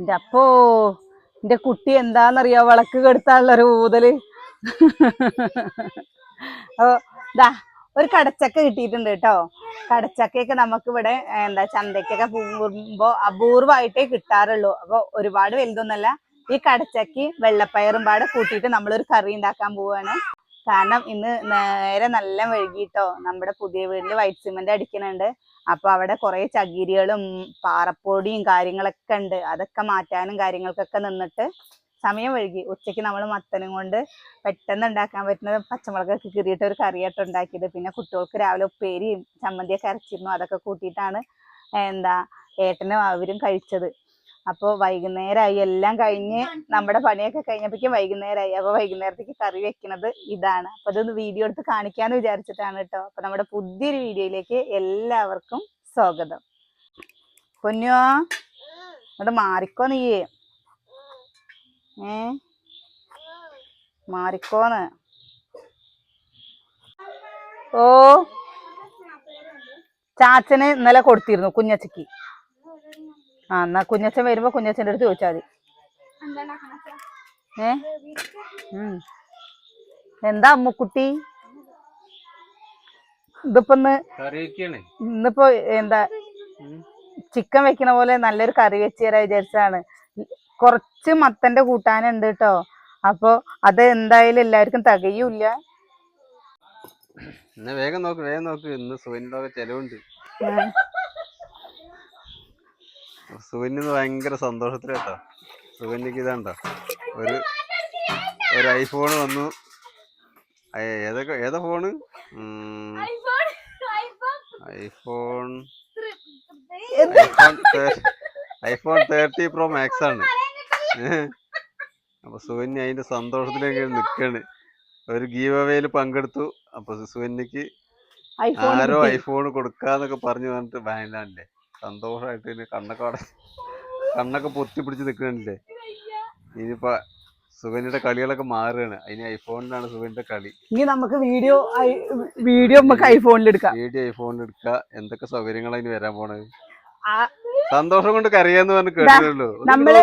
എന്റെ അപ്പോ എന്റെ കുട്ടി എന്താന്നറിയോ? വിളക്ക് കെടുത്താനുള്ള ഒരു ഊതൽ. ഓ ദാ ഒരു കടച്ചക്ക കിട്ടിയിട്ടുണ്ട് കേട്ടോ. കടച്ചക്കയൊക്കെ നമുക്ക് ഇവിടെ എന്താ ചന്തക്കൊക്കെ പോകുമ്പോ അപൂർവമായിട്ടേ കിട്ടാറുള്ളൂ. അപ്പൊ ഒരുപാട് വലുതൊന്നല്ല ഈ കടച്ചക്കി വെള്ളപ്പയറും പാടെ കൂട്ടിയിട്ട് നമ്മളൊരു കറി ഉണ്ടാക്കാൻ പോവാണ്. കാരണം ഇന്ന് നേരെ നല്ല വൈകിട്ടോ നമ്മുടെ പുതിയ വീടിന്റെ വൈറ്റ് സിമെന്റ് അടിക്കുന്നുണ്ട് അപ്പൊ അവിടെ കുറെ ചകിരികളും പാറപ്പൊടിയും കാര്യങ്ങളൊക്കെ ഉണ്ട്. അതൊക്കെ മാറ്റാനും കാര്യങ്ങൾക്കൊക്കെ നിന്നിട്ട് സമയം വൈകി. ഉച്ചയ്ക്ക് നമ്മൾ മത്തനും കൊണ്ട് പെട്ടെന്ന് ഉണ്ടാക്കാൻ പറ്റുന്ന പച്ചമുളകൊക്കെ കീറിയിട്ട് ഒരു കറിയായിട്ട് ഉണ്ടാക്കിയത്. പിന്നെ കുട്ടികൾക്ക് രാവിലെ ഉപ്പേരിയും ചമ്മന്തിയൊക്കെ അരച്ചിരുന്നു. അതൊക്കെ കൂട്ടിയിട്ടാണ് എന്താ ഏട്ടനും അവരും കഴിച്ചത്. അപ്പോൾ വൈകുന്നേരമായി എല്ലാം കഴിഞ്ഞ് നമ്മുടെ പണിയൊക്കെ കഴിഞ്ഞപ്പോഴേക്കും വൈകുന്നേരമായി അപ്പോൾ വൈകുന്നേരത്തേക്ക് കറി വെക്കുന്നത് ഇതാണ്. അപ്പോൾ അതൊന്ന് വീഡിയോ എടുത്ത് കാണിക്കാന്ന് വിചാരിച്ചിട്ടാണ് കേട്ടോ. അപ്പോൾ നമ്മുടെ പുതിയൊരു വീഡിയോയിലേക്ക് എല്ലാവർക്കും സ്വാഗതം. പൊന്നോ അത് മാറിക്കോ നീയേ ഏ? മാറിക്കോന്ന്. ഓ ചാച്ചന് ഇന്നലെ കൊടുത്തിരുന്നു കുഞ്ഞച്ചക്ക്. ആ എന്നാ കുഞ്ഞച്ഛൻ വരുമ്പോ കുഞ്ഞച്ഛന്റെ അടുത്ത് ചോദിച്ചാൽ മതി. ഏ. എന്താ അമ്മുക്കുട്ടി? ഇതിപ്പോ ഇന്നിപ്പോ എന്താ ചിക്കൻ വെക്കണ പോലെ നല്ലൊരു കറി വെച്ച് തരാ വിചാരിച്ചതാണ്. കുറച്ച് മത്തന്റെ കൂട്ടാനുണ്ട് കേട്ടോ അപ്പൊ അത് എന്തായാലും എല്ലാവർക്കും തകയൂല്ല. വേഗം നോക്ക് വേഗം നോക്ക്. ഇന്ന് സുവനിന്റെ ചെലവുണ്ട്. ഉം. സുവന് ഭയങ്കര സന്തോഷത്തിലാട്ടോ സുവന്യക്ക് ഇതാണ്ടോ? ഒരു ഒരു ഐഫോൺ വന്നു. ഏതൊക്കെ ഏതാ phone? IPhone iPhone. Thirty pro max ആണ്. അപ്പൊ സുവന്യ അതിന്റെ സന്തോഷത്തിലേക്ക് നിക്കാണ്. ഒരു ഗീവ് അവേയിൽ പങ്കെടുത്തു. അപ്പൊ സുവന്യക്ക് ഐഫോൺ ആരോ ഐഫോൺ കൊടുക്കാന്നൊക്കെ പറഞ്ഞു പറഞ്ഞിട്ട് ഭയങ്കരല്ലേ സന്തോഷമായിട്ട് ഇനി കണ്ണൊക്കെ അവിടെ കണ്ണൊക്കെ പൊത്തി പിടിച്ച് നിൽക്കണില്ലേ ഇനിയിപ്പോ സുഗന്യയുടെ കളികളൊക്കെ മാറുകയാണ്. അതിന് ഐഫോണിലാണ് സുഗന്യയുടെ കളി. ഇനി നമുക്ക് വീഡിയോ വീഡിയോ നമുക്ക് ഐഫോണിൽ എടുക്കാം. വീഡിയോ ഐഫോണിൽ എടുക്കുക എന്തൊക്കെ സൗകര്യങ്ങളാണ് ഇനി വരാൻ പോണത്? സന്തോഷം കൊണ്ട് കരയാന്ന് പറഞ്ഞ് കേട്ടിട്ടുള്ളൂ ഒന്ന് നമ്മൾ.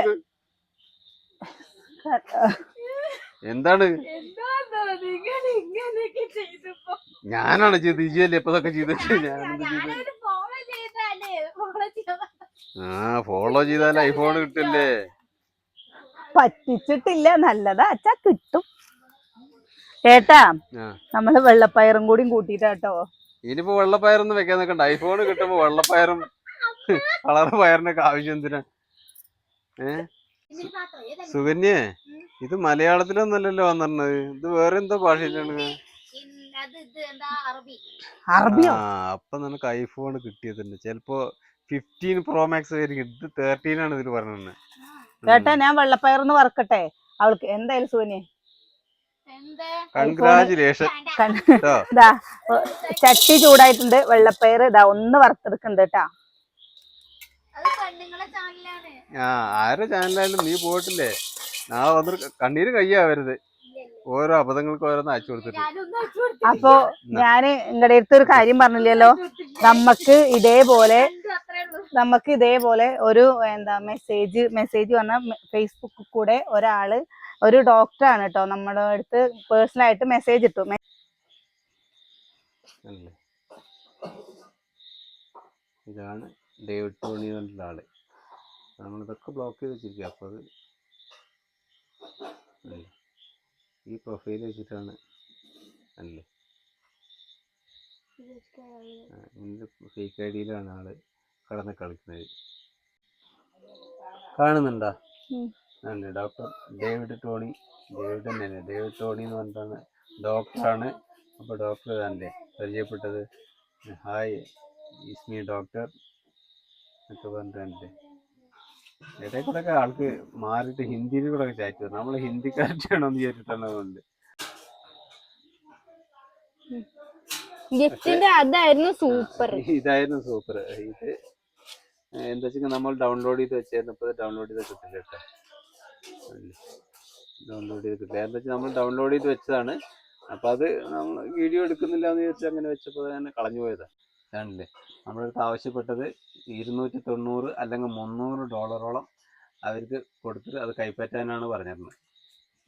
എന്താണ്? ഞാനാണ് ചെയ്ത് ഇജിയല്ലേ ഇപ്പൊ ഇതൊക്കെ ചെയ്തിട്ട് ഞാൻ ആ ഫോളോ ചെയ്താൽ ഐഫോൺ കിട്ടില്ലേ? പറ്റിച്ചിട്ടില്ല നല്ലതാ. അച്ഛാ കിട്ടും. ഏട്ടാ നമ്മൾ വെള്ളപ്പയറും കൂടി കൂട്ടിട്ടാട്ടോ ഇനിയിപ്പോ വെള്ളപ്പയറൊന്നും വെക്കാൻ നിൽക്കണ്ട ഐഫോൺ കിട്ടുമ്പോ വെള്ളപ്പയറും കളർ പയറിനൊക്കെ ആവശ്യം എന്തിനാ? ഏ? സുകന്യേ ഇത് മലയാളത്തിലൊന്നല്ലല്ലോ വന്നിരുന്നത്. ഇത് വേറെ എന്തോ ഭാഷയിലാണ്. അറബിയോ? അപ്പൊ നിനക്ക് ഐഫോൺ കിട്ടിയത് ചിലപ്പോ ഫിഫ്റ്റീൻ പ്രോ മാക്സ് ആയിരിക്കും. ഇത് തേർട്ടീൻ ആണ് ഇതിൽ പറഞ്ഞത് കേട്ടാ ഞാൻ വെള്ളപ്പയർന്ന് വറക്കട്ടെ. അവൾക്ക് എന്തായാലും സൂന്യെ കൺഗ്രാചുലേഷൻ ഇതാ ചട്ടി ചൂടായിട്ടുണ്ട്. വെള്ളപ്പയർ ഇതാ ഒന്ന് വറുത്തെടുക്കണ്ട് കേട്ടാ. ആ ആരുടെ ചാനലായാലും നീ പോയിട്ടില്ലേ? നാളെ വന്നിട്ട് കണ്ണീര് കയ്യാവരുത് ഓരോ അബദ്ധങ്ങൾക്ക് ഓരോന്ന് അയച്ചു കൊടുത്തിട്ട് അപ്പൊ ഞാൻ നിങ്ങളുടെ അടുത്ത് ഒരു കാര്യം പറഞ്ഞില്ലല്ലോ. നമ്മക്ക് ഇതേപോലെ നമുക്ക് ഇതേപോലെ ഒരു എന്താ മെസ്സേജ് മെസ്സേജ് വന്ന ഫേസ്ബുക്കിൽ കൂടെ ഒരാൾ ഒരു ഡോക്ടറാണ് കേട്ടോ. നമ്മുടെ അടുത്ത് പേഴ്സണൽ ആയിട്ട് മെസ്സേജ് ഇട്ടു. ഇതാണ് ഡേവിഡ് ടോണി എന്നുള്ള ആൾ. നമ്മളിതൊക്കെ ബ്ലോക്ക് ചെയ്ത് വെച്ചിരിക്കുക അപ്പോൾ അത് അല്ലേ? ഈ പ്രൊഫൈൽ വെച്ചിട്ടാണ് അല്ലേ? ഫേക്ക് ഐ ഡിയിലാണ് ആൾ കടന്ന് കളിക്കുന്നത്. കാണുന്നുണ്ടോ? ഉം. അല്ലേ ഡോക്ടർ ഡേവിഡ് ടോണി. ഡേവിഡ് തന്നെയല്ലേ? ഡേവിഡ് ടോണി എന്ന് പറഞ്ഞിട്ടാണ് ഡോക്ടറാണ് അപ്പോൾ ഡോക്ടർ തന്നെ പരിചയപ്പെട്ടത്? ഹായ് ഇസ്മി ഡോക്ടർ എന്നൊക്കെ പറഞ്ഞിട്ടല്ലേ ഇടയിൽ കൂടെ ഒക്കെ ആൾക്ക് മാറിയിട്ട് ഹിന്ദിയിൽ കൂടെ ഒക്കെ ചാറ്റ് വരും നമ്മൾ ഹിന്ദിക്കാരനാണോ എന്ന് അതായിരുന്നു സൂപ്പർ. ഇതായിരുന്നു സൂപ്പർ. ഇത് എന്താ വെച്ചാൽ നമ്മൾ ഡൗൺലോഡ് ചെയ്ത് വെച്ചായിരുന്നു ഇപ്പോൾ ഡൗൺലോഡ് ചെയ്ത് കിട്ടില്ല കേട്ടോ. ഡൗൺലോഡ് ചെയ്ത് കിട്ടില്ല. എന്താ വെച്ചാൽ നമ്മൾ ഡൗൺലോഡ് ചെയ്ത് വെച്ചതാണ്. അപ്പോൾ അത് നമ്മൾ വീഡിയോ എടുക്കുന്നില്ല എന്ന് വിചാരിച്ച് അങ്ങനെ വെച്ചപ്പോൾ തന്നെ കളഞ്ഞു പോയതാണ് ആണല്ലേ നമ്മളടുത്ത് ആവശ്യപ്പെട്ടത് ഇരുന്നൂറ്റി തൊണ്ണൂറ് അല്ലെങ്കിൽ മുന്നൂറ് ഡോളറോളം അവർക്ക് കൊടുത്തിട്ട് അത് കൈപ്പറ്റാനാണ് പറഞ്ഞിരുന്നത്.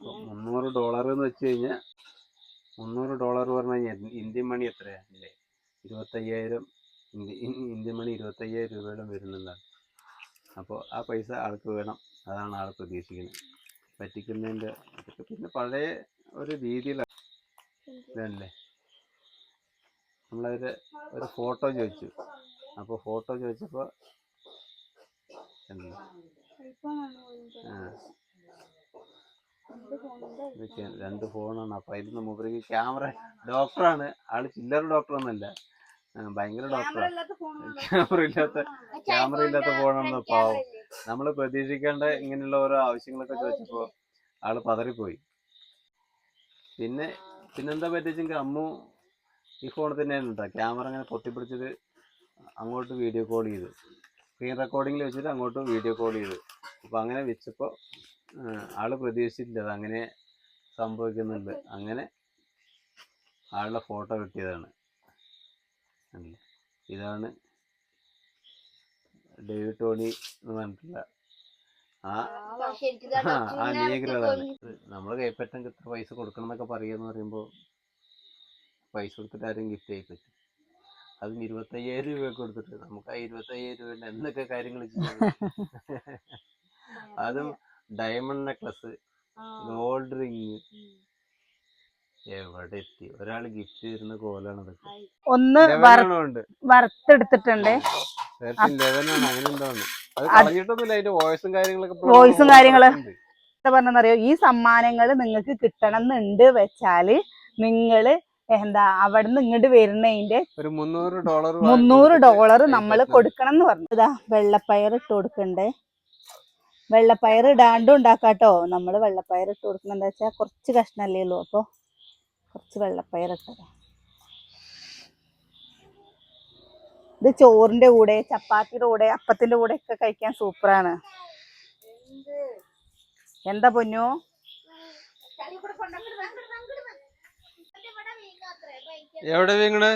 അപ്പോൾ മുന്നൂറ് ഡോളർ എന്ന് വെച്ച് കഴിഞ്ഞാൽ മുന്നൂറ് ഡോളർ പറഞ്ഞു കഴിഞ്ഞാൽ ഇന്ത്യൻ മണി എത്രയാണ് അല്ലേ? ഇരുപത്തയ്യായിരം ഇന്ത്യ ഇന്ത്യൻ മണി ഇരുപത്തയ്യായിരം രൂപയോളം വരുന്നുണ്ടാണ് അപ്പോൾ ആ പൈസ ആൾക്ക് വേണം. അതാണ് ആൾ പ്രതീക്ഷിക്കുന്നത്. പറ്റിക്കുന്നതിന്റെ പിന്നെ പഴയ ഒരു രീതിയിലാണ് ഇതല്ലേ? നമ്മളൊരു ഒരു ഫോട്ടോ ചോദിച്ചു. അപ്പോൾ ഫോട്ടോ ചോദിച്ചപ്പോൾ എന്താ? രണ്ട് ഫോണാണ്. അപ്പം അതിൽ നിന്ന് മൂപ്പർക്ക് ക്യാമറ ഡോക്ടറാണ്. ആൾ ചില്ലറ ഡോക്ടറൊന്നുമല്ല. ഭയങ്കര ഡോക്ടറാണ് ക്യാമറ ഇല്ലാത്ത ക്യാമറ ഇല്ലാത്ത ഫോണാണ് പാവം. നമ്മൾ പ്രതീക്ഷിക്കേണ്ട ഇങ്ങനെയുള്ള ഓരോ ആവശ്യങ്ങളൊക്കെ ചോദിച്ചപ്പോൾ ആൾ പതറിപ്പോയി. പിന്നെ പിന്നെന്താ പറ്റിച്ചെങ്കിൽ അമ്മു ഈ ഫോണിൽ തന്നെയാണ് കേട്ടോ ക്യാമറ അങ്ങനെ പൊത്തിപ്പിടിച്ചിട്ട് അങ്ങോട്ട് വീഡിയോ കോൾ ചെയ്തു. സ്ക്രീൻ റെക്കോർഡിങ്ങിൽ വെച്ചിട്ട് അങ്ങോട്ട് വീഡിയോ കോൾ ചെയ്തു. അപ്പോൾ അങ്ങനെ വെച്ചപ്പോൾ ആൾ പ്രതീക്ഷിച്ചിട്ടില്ല അത് അങ്ങനെ സംഭവിക്കുന്നുണ്ട്. അങ്ങനെ ആളുടെ ഫോട്ടോ കിട്ടിയതാണ്. ഇതാണ് ഡേവിഡ് ടോണി എന്ന് പറഞ്ഞിട്ടുള്ള ആ ആ, ആ നമ്മൾ കൈപ്പറ്റം എത്ര പൈസ കൊടുക്കണം എന്നൊക്കെ പറയുക എന്ന് പറയുമ്പോൾ പൈസ കൊടുത്തിട്ട് ആരും ഗിഫ്റ്റ് ആയി പറ്റും അതും ഇരുപത്തയ്യായിരം രൂപ കൊടുത്തിട്ട് നമുക്ക് ആ ഇരുപത്തയ്യായിരം രൂപ എന്തൊക്കെ കാര്യങ്ങൾ ചെയ്യാം അതും ഡയമണ്ട് നെക്ലസ് ഗോൾഡ് റിങ് എവിടെ എത്തി ഒരാൾ ഗിഫ്റ്റ് തരുന്ന കോലാണ് ഇതൊക്കെ ഒന്ന് വറുത്തെടുത്തിട്ടുണ്ട്. അങ്ങനെ അത് കളഞ്ഞിട്ടൊന്നുമില്ല അതിന്റെ വോയിസും കാര്യങ്ങളൊക്കെ വോയിസും കാര്യങ്ങൾ പറഞ്ഞെന്നറിയോ ഈ സമ്മാനങ്ങൾ നിങ്ങൾക്ക് കിട്ടണം എന്നുണ്ട് വെച്ചാൽ നിങ്ങൾ എന്താ അവിടുന്ന് ഇങ്ങോട്ട് വരുന്നതിന്റെ ഒരു മുന്നൂറ് ഡോളർ മുന്നൂറ് ഡോളർ നമ്മൾ കൊടുക്കണം എന്ന് പറഞ്ഞു. ഇതാ വെള്ളപ്പയർ ഇട്ട് കൊടുക്കണ്ടേ. വെള്ളപ്പയർ ഇടാണ്ടും ഉണ്ടാക്കാട്ടോ. നമ്മൾ വെള്ളപ്പയർ ഇട്ട് കൊടുക്കുന്നത് എന്താ വെച്ചാൽ കുറച്ച് കഷ്ണല്ലേ ഉള്ളൂ. അപ്പോൾ കുറച്ച് വെള്ളപ്പയർ ഇട്ടത് ഇത് ചോറിന്റെ കൂടെ ചപ്പാത്തിയുടെ കൂടെ അപ്പത്തിന്റെ കൂടെ ഒക്കെ കഴിക്കാൻ സൂപ്പറാണ്. എന്താ പൊന്നു? എവിടെ വീങ്ങണ്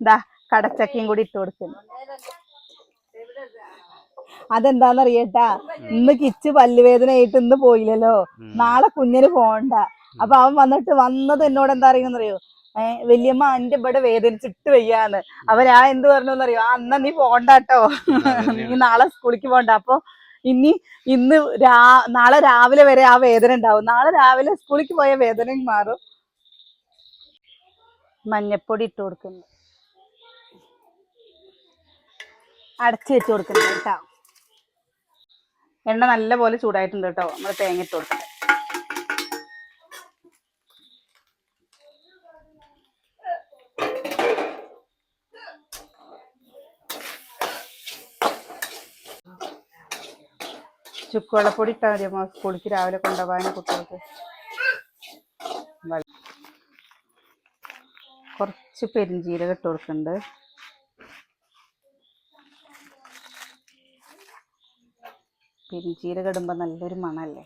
ഇതാ കടച്ചക്കയും കൂടി ഇട്ട് കൊടുക്കുന്നു. അതെന്താന്നറിയട്ടാ? ഇന്ന് കിച്ച് പല്ലുവേദന ആയിട്ട് ഇന്ന് പോയില്ലല്ലോ. നാളെ കുഞ്ഞിന് പോണ്ട അപ്പൊ അവൻ വന്നിട്ട് വന്നത് എന്നോട് എന്താ അറിയുന്നറിയോ ഏഹ് വല്യമ്മ എന്റെ ഇവിടെ വേദനിച്ചിട്ട് വയ്യാന്ന്. അവൻ ആ എന്ത് പറഞ്ഞറിയോ ആ അന്ന നീ പോണ്ടാട്ടോ. നീ നാളെ സ്കൂളിക്ക് പോണ്ട. അപ്പൊ ഇനി ഇന്ന് രാ നാളെ രാവിലെ വരെ ആ വേദന ഉണ്ടാവും. നാളെ രാവിലെ സ്കൂളിക്ക് പോയ വേദന മാറും. മഞ്ഞപ്പൊടി ഇട്ട് കൊടുക്കുന്നു. അടച്ചു വെച്ച് കൊടുക്കുന്നത് കേട്ടോ. എണ്ണ നല്ല പോലെ ചൂടായിട്ടുണ്ട് കേട്ടോ. നമ്മൾ തേങ്ങ ഇട്ട് കൊടുക്കുന്നത്. ചുക്കുവെള്ളപ്പൊടി ഇട്ടാൽ മതി. അമ്മ സ്കൂളിക്ക് രാവിലെ കൊണ്ടുപോകാൻ കുട്ടികൾക്ക് വെള്ളം. കുറച്ച് പെരിഞ്ചീരകം ഇട്ട് കൊടുക്കുന്നുണ്ട്. പെരിഞ്ചീരകം ഇടുമ്പോൾ നല്ലൊരു മണല്ലേ?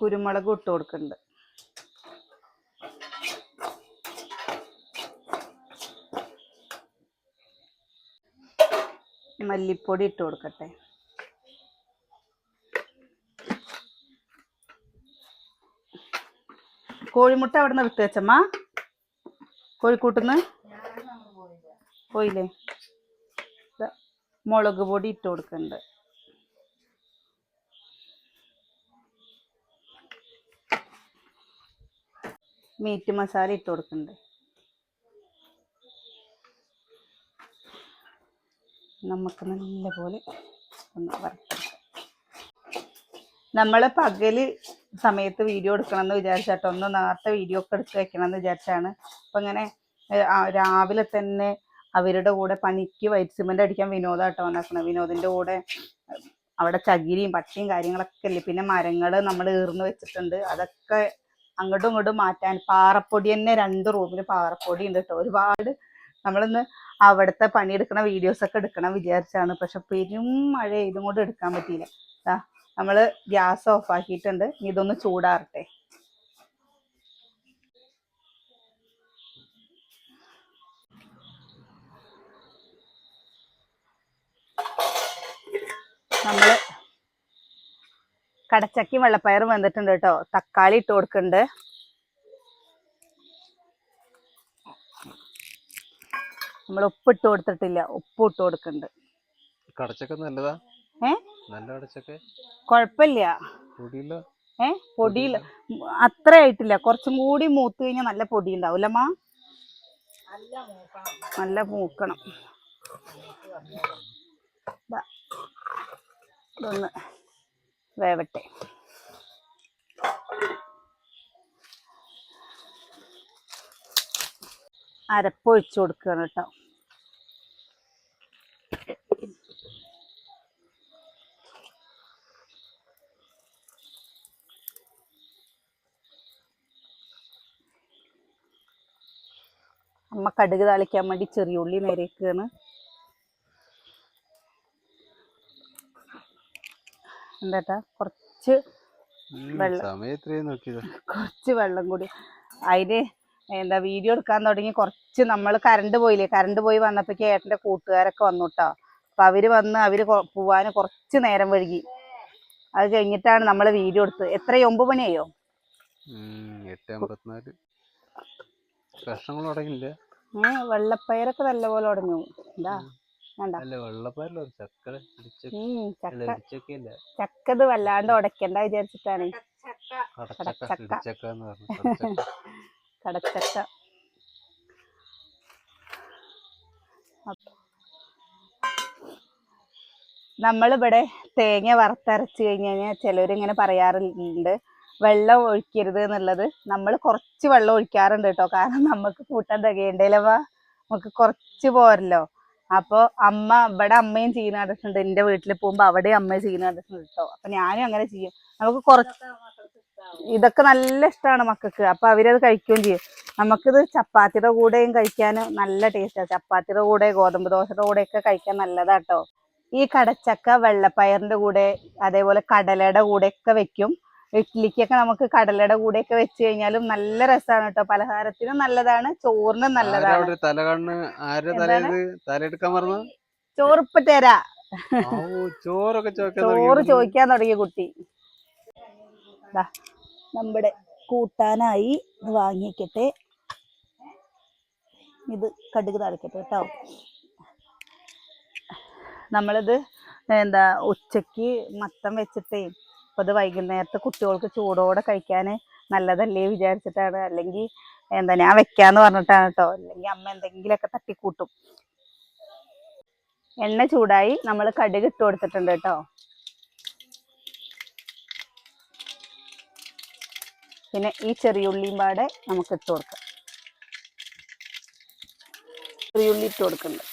കുരുമുളക് ഇട്ട് കൊടുക്കുന്നുണ്ട്. മല്ലിപ്പൊടി ഇട്ട് കൊടുക്കട്ടെ. കോഴിമുട്ട അവിടെ നിന്ന് എടുത്ത് വെച്ചമ്മ. കോഴിക്കൂട്ടുന്ന്? പോയില്ലേ? മുളക് പൊടി ഇട്ട് കൊടുക്കുന്നുണ്ട്. മീറ്റ് മസാല ഇട്ട് കൊടുക്കുന്നുണ്ട്. നമുക്ക് നല്ലപോലെ ഒന്ന് വറുത്തെടുക്കാം പകൽ സമയത്ത് വീഡിയോ എടുക്കണം എന്ന് വിചാരിച്ചാട്ടോ. ഒന്ന് നേരത്തെ വീഡിയോ ഒക്കെ എടുത്ത് വെക്കണം എന്ന് വിചാരിച്ചാണ്. അപ്പം ഇങ്ങനെ രാവിലെ തന്നെ അവരുടെ കൂടെ പണിക്ക് വൈറ്റ് സിമെന്റ് അടിക്കാൻ വിനോദാട്ടോ വന്നേക്കണം. വിനോദിന്റെ കൂടെ അവിടെ ചകിരിയും പട്ടിയും കാര്യങ്ങളൊക്കെ അല്ലേ പിന്നെ മരങ്ങൾ നമ്മൾ ഈർന്ന് വെച്ചിട്ടുണ്ട്. അതൊക്കെ അങ്ങോട്ടും ഇങ്ങോട്ടും മാറ്റാൻ. പാറപ്പൊടി തന്നെ രണ്ട് റൂമിൽ പാറപ്പൊടി ഉണ്ട് കേട്ടോ ഒരുപാട് നമ്മളിന്ന് അവിടുത്തെ പണിയെടുക്കണ വീഡിയോസ് ഒക്കെ എടുക്കണം വിചാരിച്ചാണ്. പക്ഷെ പെരും മഴ ഇതും കൊണ്ട് എടുക്കാൻ പറ്റിയില്ല. ദാ നമ്മൾ ഗ്യാസ് ഓഫ് ആക്കിയിട്ടുണ്ട്. ഇതൊന്ന് ചൂടാറട്ടെ. നമ്മൾ കടച്ചക്കി വെള്ളപ്പയറും വന്നിട്ടുണ്ട് കേട്ടോ. തക്കാളി ഇട്ട് കൊടുക്കുന്നുണ്ട്. നമ്മൾ ഉപ്പ് ഇട്ട് കൊടുത്തിട്ടില്ല. ഉപ്പ് ഇട്ട് കൊടുക്കുന്നുണ്ട്. കടച്ചക്ക നല്ലതാ? ഏ? പൊടിയില്ല ഏ? പൊടിയിൽ അത്ര ആയിട്ടില്ല. കുറച്ചും കൂടി മൂത്ത് കഴിഞ്ഞാൽ നല്ല പൊടി ഉണ്ടാവൂലമ്മ നല്ല മൂക്കണം. ഇതൊന്ന് വേവട്ടെ. അരപ്പൊഴിച്ചു കൊടുക്കുകയാണ് കേട്ടോ അമ്മ കടുക് താളിക്കാൻ വേണ്ടി ചെറിയ ഉള്ളി നേരേക്കാണ്. എന്താട്ടാ? കുറച്ച് വെള്ളം. കുറച്ച് വെള്ളം കൂടി. അതിന് എന്താ വീഡിയോ എടുക്കാൻ തുടങ്ങി കുറച്ച് നമ്മൾ കറണ്ട് പോയില്ലേ? കറണ്ട് പോയി വന്നപ്പോഴേക്ക് ഏട്ടന്റെ കൂട്ടുകാരൊക്കെ വന്നു കേട്ടോ അപ്പൊ അവർ വന്ന് അവർ പോവാൻ പോവാന് കുറച്ച് നേരം വഴുകി അത് കഴിഞ്ഞിട്ടാണ് നമ്മൾ വീഡിയോ എടുത്തത്. എത്ര ഒമ്പത് മണിയായോ? എട്ട് അമ്പത്തിനാല്. പ്രശ്നങ്ങൾ തുടങ്ങിയില്ല വെള്ളപ്പയറൊക്കെ നല്ലപോലെ ഉടഞ്ഞു. എന്താ ചക്കത് വല്ലാണ്ട് ഉടക്കണ്ട വിചാരിച്ചിട്ടാണ്. കടച്ചക്ക നമ്മളിവിടെ തേങ്ങ വറുത്തരച്ച് കഴിഞ്ഞ് കഴിഞ്ഞാൽ ചിലവരിങ്ങനെ പറയാറുണ്ട് വെള്ളം ഒഴിക്കരുത് എന്നുള്ളത്. നമ്മൾ കുറച്ച് വെള്ളം ഒഴിക്കാറുണ്ട് കേട്ടോ. കാരണം നമുക്ക് കൂട്ടാൻ തികയണ്ടേലവാ നമുക്ക് കുറച്ച് പോരല്ലോ. അപ്പോൾ അമ്മ ഇവിടെ അമ്മയും ചെയ്യുന്ന കണ്ടിട്ടുണ്ട്. എന്റെ വീട്ടിൽ പോകുമ്പോൾ അവിടെ അമ്മയും ചെയ്യുന്ന കണ്ടിട്ടുണ്ട് കേട്ടോ. അപ്പം ഞാനും അങ്ങനെ ചെയ്യും. നമുക്ക് കുറച്ച് ഇതൊക്കെ നല്ല ഇഷ്ടമാണ് മക്കൾക്ക്. അപ്പൊ അവരത് കഴിക്കുകയും ചെയ്യും. നമുക്കിത് ചപ്പാത്തിയുടെ കൂടെയും കഴിക്കാൻ നല്ല ടേസ്റ്റാണ് ചപ്പാത്തിയുടെ കൂടെ ഗോതമ്പ് ദോശയുടെ കൂടെയൊക്കെ കഴിക്കാൻ നല്ലതാട്ടോ ഈ കടച്ചക്ക വെള്ളപ്പയറിന്റെ കൂടെ അതേപോലെ കടലയുടെ കൂടെയൊക്കെ വെക്കും. ഇഡ്ഡലിക്കൊക്കെ നമുക്ക് കടലയുടെ കൂടെ ഒക്കെ വെച്ച് കഴിഞ്ഞാലും നല്ല രസമാണ് കേട്ടോ. പലഹാരത്തിനും നല്ലതാണ് ചോറിനും നല്ലതാണ്. ചോറിപ്പ തരാ ചോറൊക്കെ ചോറ് തുടങ്ങി. ചോദിക്കാൻ തുടങ്ങിയ കുട്ടി. നമ്മുടെ കൂട്ടാനായി ഇത് വാങ്ങിക്കട്ടെ. ഇത് കടുക് താളിക്കട്ടെ കേട്ടോ. നമ്മളിത് എന്താ ഉച്ചയ്ക്ക് മത്തം വെച്ചിട്ടേ ഇപ്പൊ അത് വൈകുന്നേരത്തെ കുട്ടികൾക്ക് ചൂടോടെ കഴിക്കാൻ നല്ലതല്ലേ വിചാരിച്ചിട്ടാണ്. അല്ലെങ്കിൽ എന്താ ഞാൻ വെക്കാന്ന് പറഞ്ഞിട്ടാണ് കേട്ടോ അല്ലെങ്കിൽ അമ്മ എന്തെങ്കിലുമൊക്കെ തട്ടിക്കൂട്ടും. എണ്ണ ചൂടായി നമ്മൾ കടുക് ഇട്ട് കൊടുത്തിട്ടുണ്ട് കേട്ടോ പിന്നെ ഈ ചെറിയുള്ളിയും പാടെ നമുക്ക് ഇട്ട് കൊടുക്കാം. ചെറിയുള്ളി ഇട്ട് കൊടുക്കുന്നുണ്ട്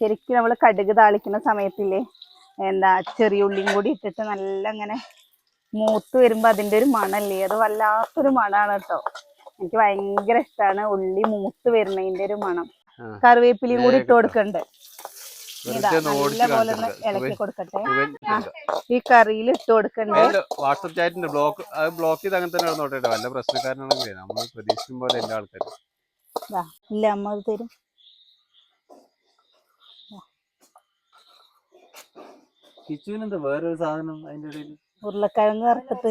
ശരിക്കും നമ്മൾ കടുക് താളിക്കുന്ന സമയത്തില്ലേ എന്താ ചെറിയ ഉള്ളിയും കൂടി ഇട്ടിട്ട് നല്ല ഇങ്ങനെ മൂത്ത് വരുമ്പോൾ അതിന്റെ ഒരു മണല്ലേ? അത് വല്ലാത്തൊരു മണാണ് കേട്ടോ. എനിക്ക് ഭയങ്കര ഇഷ്ടമാണ് ഉള്ളി മൂത്ത് വരുന്നതിന്റെ ഒരു മണം. കറിവേപ്പിലയും കൂടി ഇട്ട് കൊടുക്കണ്ട്. നല്ലപോലെ ഒന്ന്. ഇളക്കി കൊടുക്കട്ടെ. ഈ കറിയിൽ ഇട്ട് കൊടുക്കണ്ട്. വാട്സപ്പ് ചാറ്റിന്റെ ബ്ലോക്ക് ബ്ലോക്ക് ചെയ്ത് അങ്ങനെ തന്നെ. വല്ല പ്രശ്നക്കാരനാണെങ്കിലേ നമ്മൾ പ്രതീക്ഷിക്കും പോലെ എല്ലാ ആൾക്കാരും. ഇല്ല അമ്മ തരും. കിച്ചുവിനെന്താ വേറൊരു സാധനം അതിന്റെ ഇടയിൽ ഉരുളക്കിഴങ്ങ് വറുത്തിട്ട്.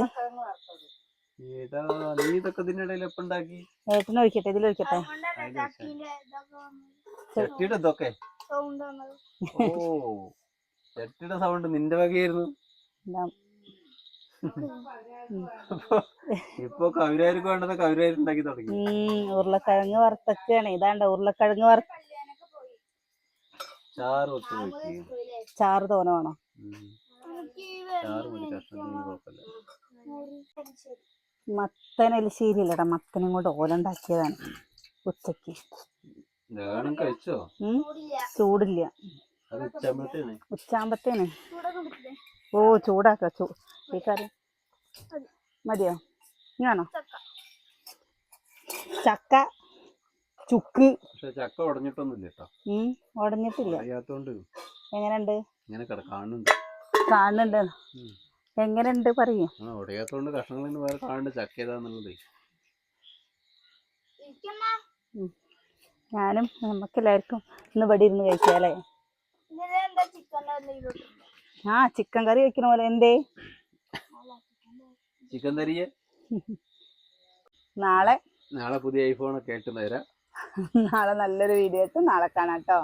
ഏതാ നീ ഇതൊക്കെ ഇതിന്റെ ഇടയിൽ എപ്പോ ഉണ്ടാക്കി? ഏട്ടന് ഒഴിക്കട്ടെ ഇതിൽ ഒഴിക്കട്ടെ. ചട്ടിയുടെ ഇതൊക്കെ ഓ ചട്ടിയുടെ സൗണ്ട് നിന്റെ വകയായിരുന്നു. ഇപ്പൊ കവിരാർക്ക് വേണ്ടത് കവിരാര് ഉണ്ടാക്കി തുടങ്ങി. ഉരുളക്കിഴങ്ങ് വറുത്തൊക്കെയാണ്. ഇതാണ്ട ഉരുളക്കിഴങ്ങ് വറുത്ത ചാറ് ചാറ് തോന വേണം ചാറ് മതി കഷ്ണം കുഴപ്പമില്ല. മത്തൻ എലിശ്ശേരി ഇല്ലടാ മത്തനും കൊണ്ട് ഓലുണ്ടാക്കിയതാണ് ഉച്ചയ്ക്ക് കഴിച്ചോ? ചൂടില്ല. ഉച്ചമ്പത്തേനെ ഓ ചൂടാക്ക ചൂ ഈ കറി മതിയോ ഇങ്ങാണോ ചക്ക. ചുക്ക് ചക്ക. ഉടഞ്ഞിട്ടൊന്നുമില്ല കേട്ടോ. ഉം ഉടഞ്ഞിട്ടില്ല. എങ്ങനെയുണ്ട്? ഇങ്ങനെ കാണുന്നുണ്ട്. കാണുന്നുണ്ട്. ഉം. എങ്ങനെയുണ്ട് പറയൂ. ആ ഉടയാത്തോണ്ട് കഷ്ണങ്ങൾ വേറെ കാണുന്നുണ്ട് ചക്ക ഏതാന്നുള്ളത്. ഞാനും നമുക്കെല്ലാവർക്കും ഇന്ന് ഇവിടെ ഇരുന്ന് കഴിക്കാല്ലേ ആ ചിക്കൻ കറി വെക്കണ പോലെ. എന്തേ? ചിക്കൻ കറിയെ നാളെ. നാളെ പുതിയ ഐഫോൺ ഒക്കെ ആയിട്ട് തരാം നാളെ നല്ലൊരു വീഡിയോ ആയിട്ട് നാളെ കാണാം കേട്ടോ